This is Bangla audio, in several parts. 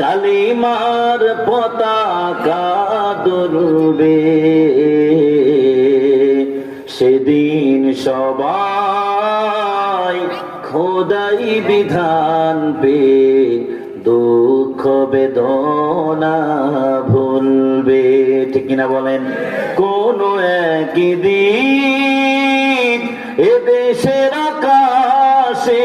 কালিমার পতাকা দুলবে সেদিন সবাই খোদাই বিধান পে দুঃখ বেদনা ভুলবে। ঠিক কিনা বলেন? কোন একদিন এ দেশের আকাশে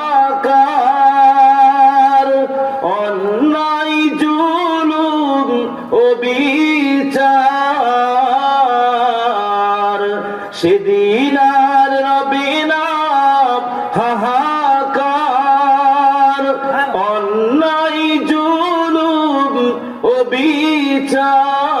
বিচার সেদিন আর রবি না হাহাকার। অন্যায় জুলুম ও বিচার।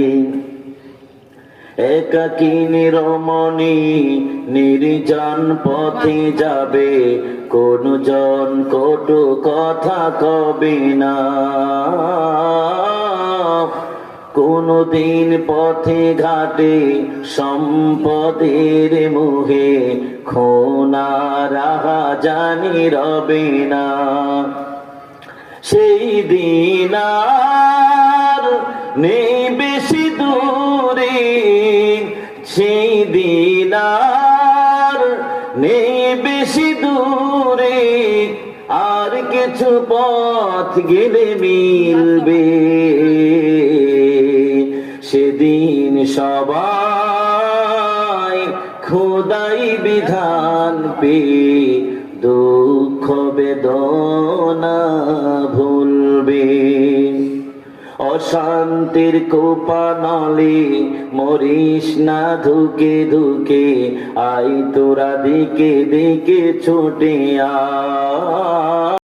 একাকি নিরমণি নির্জন পথে যাবে। কোন জন কটু কথা কবে না। কোনদিন পথে ঘাটে সম্পদের মুহে খোনা রাহা জানি রবে না। সেই দিন আর নেই বেশি দূরে। সেই দিন নেই বেশি দূরে, আর কিছু পথ গেলে মিলবে। সেদিন সবাই খোদাই বিধান পে দুঃখ বেদনা অশান্তির কোপা কোপানলে মরিস না ধুকে ধুকে আই তোরা দিকে দিকে ছোটে আ